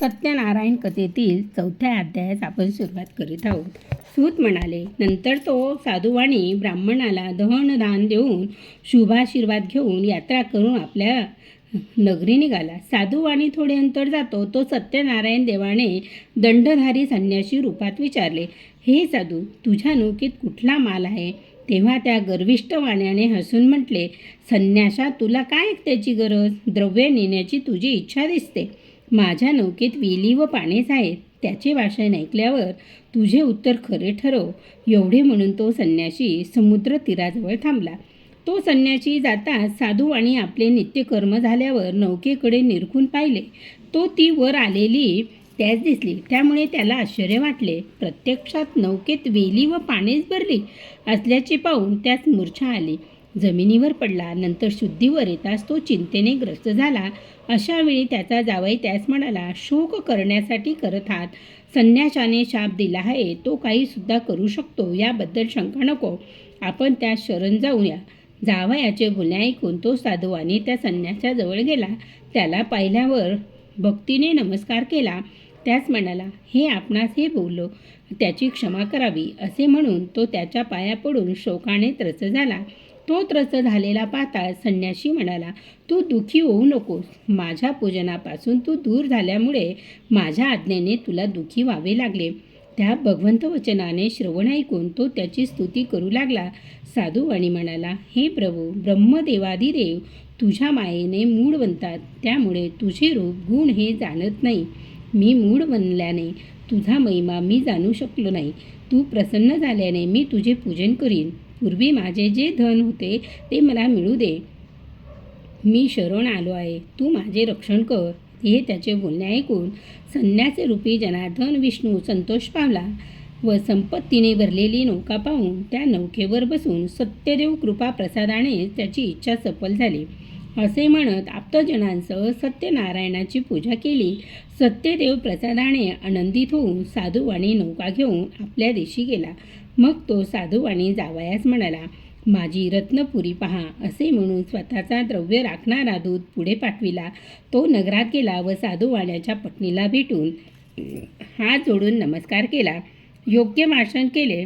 सत्यनारायण कथेतील चौथ्या अध्यायास आपण सुरुवात करीत आहोत. सूत म्हणाले नंतर तो साधुवाणी ब्राह्मणाला दहनदान देऊन शुभाशीर्वाद घेऊन यात्रा करून आपल्या नगरी निघाला. साधुवाणी थोडे अंतर जातो तो सत्यनारायण देवाने दंडधारी संन्याशी रूपात विचारले हे साधू तुझ्या नौकेत कुठला माल आहे? तेव्हा त्या गर्विष्ट वाण्याने हसून म्हटले संन्याशा तुला काय त्याची गरज? द्रव्य नेण्याची तुझी इच्छा दिसते. माझ्या नौकेत वेली व पानेच आहेत त्याचे भाषण ऐकल्यावर तुझे उत्तर खरे ठरव एवढे म्हणून तो संन्याशी समुद्र तीराजवळ थांबला. तो संन्याशी जाताच साधू आणि आपले नित्यकर्म झाल्यावर नौकेकडे निरखून पाहिले. तो ती वर आलेली त्याच दिसली. त्यामुळे त्याला आश्चर्य वाटले. प्रत्यक्षात नौकेत वेली व पाणीच भरली असल्याचे पाहून त्यास मूर्छा आली. जमिनीवर पडला नंतर शुद्धीवर येताच तो चिंतेने ग्रस्त झाला. अशा वेळी त्याचा जावई त्यास म्हणाला शोक करण्यासाठी करत आहात. संन्याशाने शाप दिला आहे. तो काहीसुद्धा करू शकतो. याबद्दल शंका नको. आपण त्यास शरण जाऊया. जावयाचे बोलणे ऐकून तो साधवाने त्या संन्याशाजवळ गेला. त्याला पाहिल्यावर भक्तीने नमस्कार केला. त्याच म्हणाला हे आपणास हे बोललो त्याची क्षमा करावी. असे म्हणून तो त्याच्या पाया पडून शोकाने त्रस्त झाला. तो त्रस्त झालेला पाहता संन्याशी म्हणाला तू दुःखी होऊ नकोस. माझ्या पूजनापासून तू दूर झाल्यामुळे माझ्या आज्ञेने तुला दुःखी व्हावे लागले त्या भगवंत वचनाने श्रवण ऐकून तो त्याची स्तुती करू लागला. साधू आणि म्हणाला हे प्रभू ब्रह्मदेवादिदेव तुझ्या मायेने मूळ बनतात. त्यामुळे तुझे रूप गुण हे जाणत नाही. मी मूळ बनल्याने तुझा महिमा मी जाणू शकलो नाही. तू प्रसन्न झाल्याने मी तुझे पूजन करीन. पूर्वी माझे जे धन होते ते मला मिळू दे. मी शरण आलो आहे. तू माझे रक्षण कर. हे त्याचे बोलणे ऐकून संन्यासी रूपी जनार्दन विष्णू संतोष पावला व संपत्तीने भरलेली नौका पाहून त्या नौकेवर बसून सत्यदेव कृपा प्रसादाने त्याची इच्छा सफल झाली. असे म्हणत आप्तजनांसह सत्यनारायणाची पूजा केली. सत्यदेव प्रसादाने आनंदित होऊन साधुवाणी नौका घेऊन आपल्या देशी गेला. मग तो साधूवाणी जावयास म्हणाला माझी रत्नपुरी पहा असे म्हणून स्वतःचा द्रव्य राखणारा दूत पुढे पाठविला. तो नगरात गेला व साधूवाण्याच्या पत्नीला भेटून हात जोडून नमस्कार केला. योग्य भाषण केले.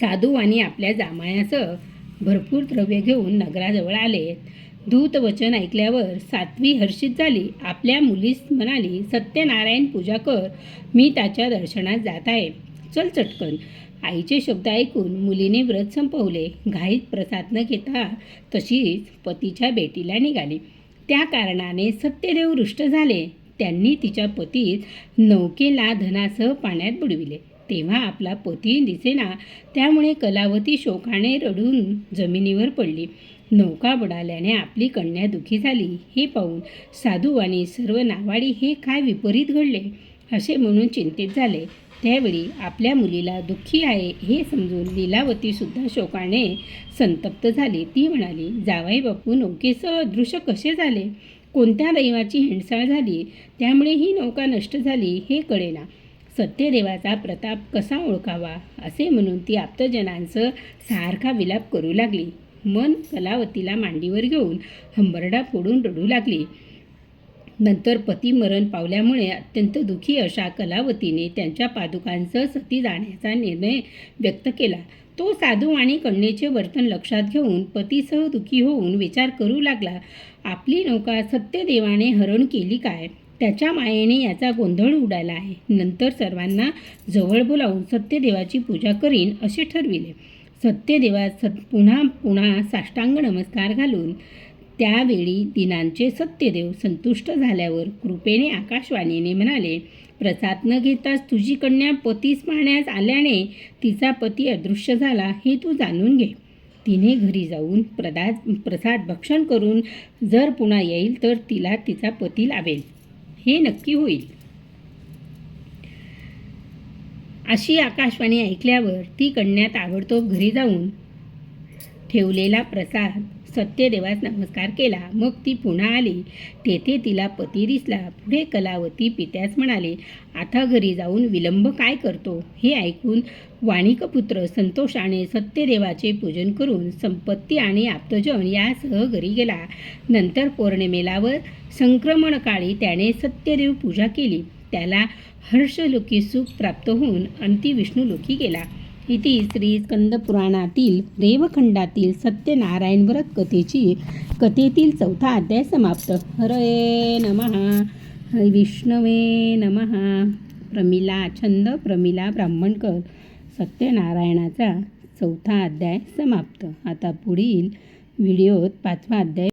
साधूवाणी आपल्या जामायासह भरपूर द्रव्य घेऊन नगराजवळ आले. दूत वचन ऐकल्यावर सातवी हर्षित झाली. आपल्या मुलीस म्हणाली सत्यनारायण पूजा कर मी त्याच्या दर्शनात जात आहे. चल चटकन आईचे शब्द ऐकून मुलीने व्रत संपवले. घाईत प्रसाद न घेता तशीच पतीच्या भेटीला निघाली. त्या कारणाने सत्यदेव रुष्ट झाले. त्यांनी तिच्या पतीत नौकेला धनासह पाण्यात बुडविले. तेव्हा आपला पती दिसेना. त्यामुळे कलावती शोकाने रडून जमिनीवर पडली. नौका बुडाल्याने आपली कन्या दुखी झाली. हे पाहून साधू आणि सर्व नावाडी हे काय विपरीत घडले? असे म्हणून चिंतित झाले. त्यावेळी आपल्या मुलीला दुःखी आहे हे समजून लीलावतीसुद्धा शोकाने संतप्त झाली. ती म्हणाली जावाई बापू नौकेसह अदृश्य कसे झाले? कोणत्या दैवाची हिंडसाळ झाली? त्यामुळे ही नौका नष्ट झाली हे कळेना सत्यदेवाचा प्रताप कसा ओळखावा? असे म्हणून ती आप्तजनांचं सारखा विलाप करू लागली. मन कलावतीला मांडीवर घेऊन हंबरडा फोडून रडू लागली. नंतर पती मरण पावल्यामुळे अत्यंत दुःखी अशा कलावतीने त्यांच्या पादुकांसह सती जाण्याचा निर्णय व्यक्त केला. तो साधू आणि कन्येचे वर्तन लक्षात घेऊन पतीसह दुःखी होऊन विचार करू लागला आपली नौका सत्यदेवाने हरण केली काय? त्याच्या मायेने याचा गोंधळ उडाला आहे नंतर सर्वांना जवळ बोलावून सत्यदेवाची पूजा करीन असे ठरविले. सत्यदेवा सत पुन्हा पुन्हा साष्टांग नमस्कार घालून त्यावेळी दिनांचे सत्यदेव संतुष्ट झाल्यावर कृपेने आकाशवाणीने म्हणाले प्रसाद न घेताच तुझी कन्या पतीस पाहण्यास आल्याने तिचा पती अदृश्य झाला हे तू जाणून घे. तिने घरी जाऊन प्रदा प्रसाद भक्षण करून जर पुन्हा येईल तर तिला तिचा पती लावेल. हे नक्की होईल. अशी आकाशवाणी ऐकल्यावर ती कन्या ताबडतोब घरी जाऊन ठेवलेला प्रसाद सत्यदेवास नमस्कार केला. मग ती पुन्हा आली. तेथे तिला पती दिसला. पुढे कलावती पित्यास म्हणाले आता घरी जाऊन विलंब काय करतो? हे ऐकून वाणिकपुत्र संतोषाने सत्यदेवाचे पूजन करून संपत्ती आणि आप्तजन यासह घरी गेला. नंतर पौर्णिमेलावर संक्रमणकाळी त्याने सत्यदेव पूजा केली. त्याला हर्षलोकी सुख प्राप्त होऊन अंती विष्णुलोकी गेला. इथे श्री स्कंदपुराणातील रेवखंडातील सत्यनारायण व्रत कथेची कथेतील चौथा अध्याय समाप्त. हरे नमः. विष्णवे नमहा प्रमिला छंद प्रमिला ब्राह्मणकर. सत्यनारायणाचा चौथा अध्याय समाप्त. आता पुढील व्हिडिओत पाचवा अध्याय